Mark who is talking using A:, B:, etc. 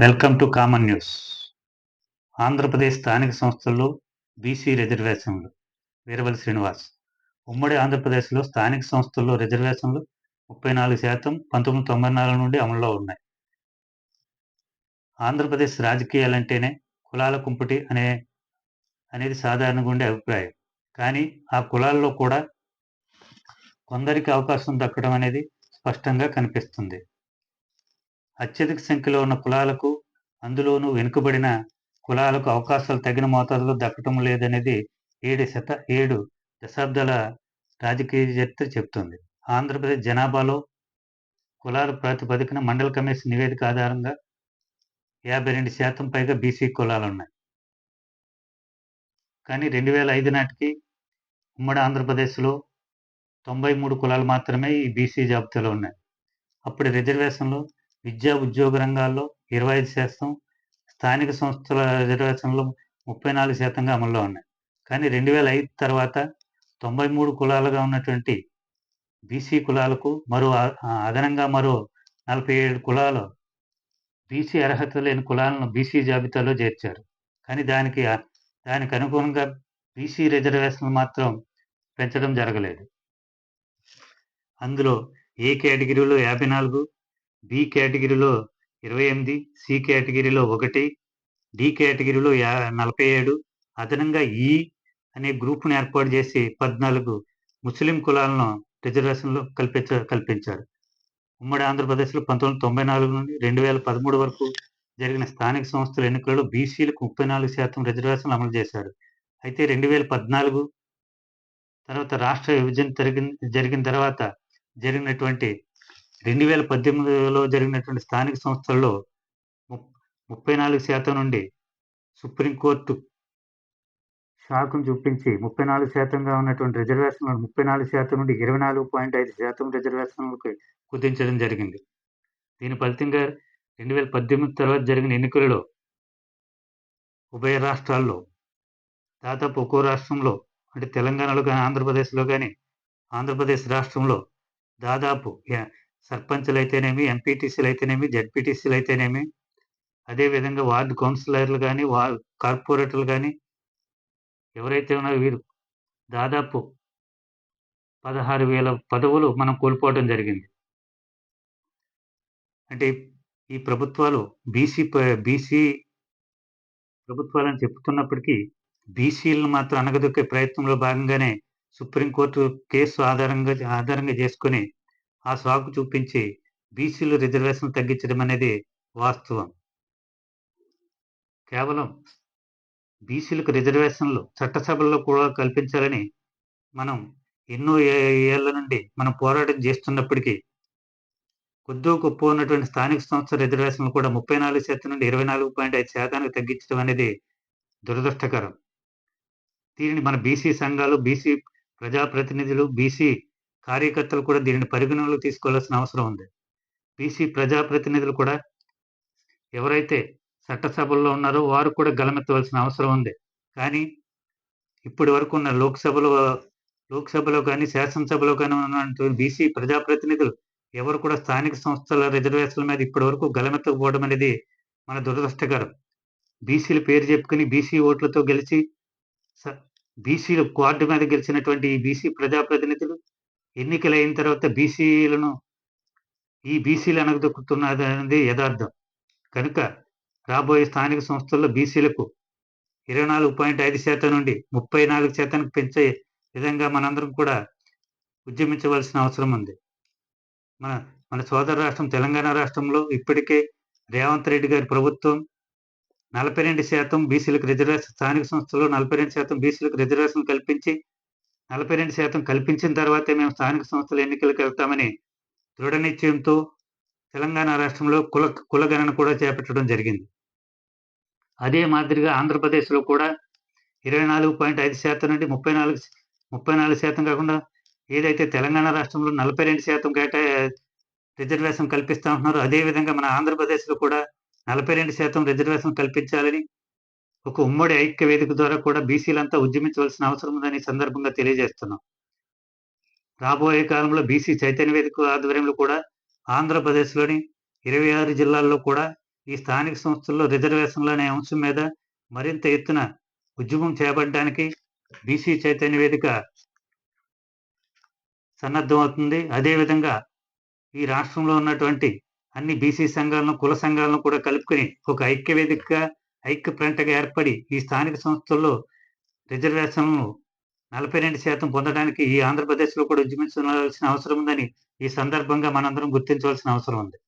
A: Welcome to common news. Andhra Pradesh స్థానిక సంస్థల్లో BC రిజర్వేషన్లు. వీరవల్లి శ్రీనివాస్. ఉమ్మడి ఆంధ్రప్రదేశ్లో స్థానిక సంస్థల్లో రిజర్వేషన్లు ముప్పై నాలుగు శాతం పంతొమ్మిది తొంభై నాలుగు నుండి అమల్లో ఉన్నాయి. ఆంధ్రప్రదేశ్ రాజకీయాలంటేనే కులాల కుంపటి అనే అనేది సాధారణంగా ఉండే అభిప్రాయం. కానీ ఆ కులాల్లో కూడా కొందరికి అవకాశం దక్కడం అనేది స్పష్టంగా కనిపిస్తుంది. అత్యధిక సంఖ్యలో ఉన్న కులాలకు అందులోనూ వెనుకబడిన కులాలకు అవకాశాలు తగిన మోతాదులో దక్కటం లేదనేది ఏడు శత ఏడు దశాబ్దాల రాజకీయ చరిత్ర చెబుతుంది. ఆంధ్రప్రదేశ్ జనాభాలో కులాల ప్రాతిపదికన మండల కమిషన్ నివేదిక ఆధారంగా యాభై రెండు శాతం పైగా బీసీ కులాలు ఉన్నాయి. కానీ రెండు వేల ఐదు నాటికి ఉమ్మడి ఆంధ్రప్రదేశ్లో తొంభై మూడు కులాలు మాత్రమే ఈ బీసీ జాబితాలో ఉన్నాయి. అప్పుడు రిజర్వేషన్లు విద్యా ఉద్యోగ రంగాల్లో ఇరవై ఐదు శాతం స్థానిక సంస్థల రిజర్వేషన్లు ముప్పై నాలుగు శాతంగా అమల్లో ఉన్నాయి. కానీ రెండు వేల ఐదు తర్వాత తొంభై మూడు కులాలుగా ఉన్నటువంటి బీసీ కులాలకు మరో అదనంగా మరో నలభై ఏడు కులాలు బీసీ అర్హత లేని కులాలను బీసీ జాబితాలో చేర్చారు. కానీ దానికి దానికి అనుగుణంగా బీసీ రిజర్వేషన్లు మాత్రం పెంచడం జరగలేదు. అందులో ఏ కేటగిరీలో యాభై నాలుగు బి కేటగిరీలో ఇరవై ఎనిమిది సి కేటగిరీలో ఒకటి డి కేటగిరీలో యా నలభై ఏడు అదనంగా ఈ అనే గ్రూప్ను ఏర్పాటు చేసి పద్నాలుగు ముస్లిం కులాలను రిజర్వేషన్లో కల్పించ కల్పించారు. ఉమ్మడి ఆంధ్రప్రదేశ్లో పంతొమ్మిది తొంభై నాలుగు నుండి రెండు వేల పదమూడు వరకు జరిగిన స్థానిక సంస్థల ఎన్నికలలో బీసీలకు ముప్పై నాలుగు శాతం రిజర్వేషన్లు అమలు చేశారు. అయితే రెండు వేల పద్నాలుగు తర్వాత రాష్ట్ర విభజన జరిగిన జరిగిన తర్వాత జరిగినటువంటి రెండు వేల పద్దెనిమిదిలో జరిగినటువంటి స్థానిక సంస్థల్లో ముప్పై నాలుగు శాతం నుండి సుప్రీంకోర్టు షాకును చూపించి ముప్పై నాలుగు శాతంగా ఉన్నటువంటి రిజర్వేషన్లు ముప్పై నాలుగు శాతం నుండి ఇరవై నాలుగు పాయింట్ ఐదు శాతం రిజర్వేషన్లకు కుదించడం జరిగింది. దీని ఫలితంగా రెండు వేల పద్దెనిమిది తర్వాత జరిగిన ఎన్నికలలో ఉభయ రాష్ట్రాల్లో దాదాపు ఒక్కో రాష్ట్రంలో అంటే తెలంగాణలో కానీ ఆంధ్రప్రదేశ్లో కానీ ఆంధ్రప్రదేశ్ రాష్ట్రంలో దాదాపు సర్పంచ్లు అయితేనేమి ఎంపీటీసీలు అయితేనేమి జడ్పీటీసీలు అయితేనేమి అదేవిధంగా వార్డు కౌన్సిలర్లు కానీ వా కార్పొరేటర్లు కానీ ఎవరైతే ఉన్నారో వీరు దాదాపు పదహారు వేల పదవులు మనం కోల్పోవడం జరిగింది. అంటే ఈ ప్రభుత్వాలు బీసీ బీసీ ప్రభుత్వాలని చెప్తున్నప్పటికీ బీసీలను మాత్రం అనగదొక్కే ప్రయత్నంలో భాగంగానే సుప్రీంకోర్టు కేసు ఆధారంగా ఆధారంగా చేసుకొని ఆ సాకు చూపించి బీసీలు రిజర్వేషన్ తగ్గించడం అనేది వాస్తవం. కేవలం బీసీలకు రిజర్వేషన్లు చట్టసభల్లో కూడా కల్పించాలని మనం ఎన్నో ఏళ్ళ నుండి మనం పోరాటం చేస్తున్నప్పటికీ కొద్దో గొప్ప ఉన్నటువంటి స్థానిక సంస్థ రిజర్వేషన్లు కూడా ముప్పై నాలుగు శాతం నుండి ఇరవై నాలుగు పాయింట్ ఐదు శాతానికి తగ్గించడం అనేది దురదృష్టకరం. దీనిని మన బీసీ సంఘాలు బీసీ ప్రజాప్రతినిధులు బీసీ కార్యకర్తలు కూడా దీనిని పరిగణనలోకి తీసుకోవాల్సిన అవసరం ఉంది. బీసీ ప్రజాప్రతినిధులు కూడా ఎవరైతే చట్టసభల్లో ఉన్నారో వారు కూడా గలమెత్తవలసిన అవసరం ఉంది. కానీ ఇప్పటి వరకు ఉన్న లోక్సభలో లోక్సభలో కానీ శాసనసభలో కానీ ఉన్నటువంటి బీసీ ప్రజాప్రతినిధులు ఎవరు కూడా స్థానిక సంస్థల రిజర్వేషన్ల మీద ఇప్పటి వరకు గలమెత్తకపోవడం అనేది మన దురదృష్టకరం. బీసీలు పేరు చెప్పుకుని బీసీ ఓట్లతో గెలిచి బీసీలు కార్డు మీద గెలిచినటువంటి ఈ బీసీ ప్రజాప్రతినిధులు ఎన్నికలు అయిన తర్వాత బీసీలను ఈ బీసీలు అనగదొక్కుతున్నది అనేది యథార్థం. కనుక రాబోయే స్థానిక సంస్థల్లో బీసీలకు ఇరవై నాలుగు పాయింట్ ఐదు శాతం నుండి ముప్పై నాలుగు శాతానికి పెంచే విధంగా మనందరం కూడా ఉద్యమించవలసిన అవసరం ఉంది. మన మన సోదర రాష్ట్రం తెలంగాణ రాష్ట్రంలో ఇప్పటికే రేవంత్ రెడ్డి గారి ప్రభుత్వం నలభై రెండు శాతం బీసీలకు రిజర్వేషన్ స్థానిక సంస్థలు నలభై రెండు శాతం బీసీలకు రిజర్వేషన్ కల్పించి నలభై రెండు శాతం కల్పించిన తర్వాతే మేము స్థానిక సంస్థల ఎన్నికలకు వెళ్తామని దృఢ నిశ్చయంతో తెలంగాణ రాష్ట్రంలో కుల కులగణన కూడా చేపట్టడం జరిగింది. అదే మాదిరిగా ఆంధ్రప్రదేశ్లో కూడా ఇరవై నాలుగు పాయింట్ ఐదు శాతం నుండి ముప్పై నాలుగు ముప్పై నాలుగు శాతం కాకుండా ఏదైతే తెలంగాణ రాష్ట్రంలో నలభై రెండు శాతం కేటా రిజర్వేషన్ కల్పిస్తా ఉంటున్నారో అదేవిధంగా మన ఆంధ్రప్రదేశ్లో కూడా నలభై రెండు శాతం రిజర్వేషన్ కల్పించాలని ఒక ఉమ్మడి ఐక్య వేదిక ద్వారా కూడా బీసీలంతా ఉద్యమించవలసిన అవసరం ఉందని సందర్భంగా తెలియజేస్తున్నాం. రాబోయే కాలంలో బీసీ చైతన్య వేదిక ఆధ్వర్యంలో కూడా ఆంధ్రప్రదేశ్లోని ఇరవై ఆరు జిల్లాల్లో కూడా ఈ స్థానిక సంస్థల్లో రిజర్వేషన్లు అనే అంశం మీద మరింత ఎత్తున ఉద్యమం చేపట్టడానికి బీసీ చైతన్య వేదిక సన్నద్ధమవుతుంది. అదేవిధంగా ఈ రాష్ట్రంలో ఉన్నటువంటి అన్ని బీసీ సంఘాలను కుల సంఘాలను కూడా కలుపుకొని ఒక ఐక్య వేదికగా ఐక్య ఫ్రంట్గా ఏర్పడి ఈ స్థానిక సంస్థల్లో రిజర్వేషన్లను నలభై రెండు శాతం పొందడానికి ఈ ఆంధ్రప్రదేశ్లో కూడా ఉద్యమించాల్సిన అవసరం ఉందని ఈ సందర్భంగా మనందరం గుర్తించవలసిన అవసరం ఉంది.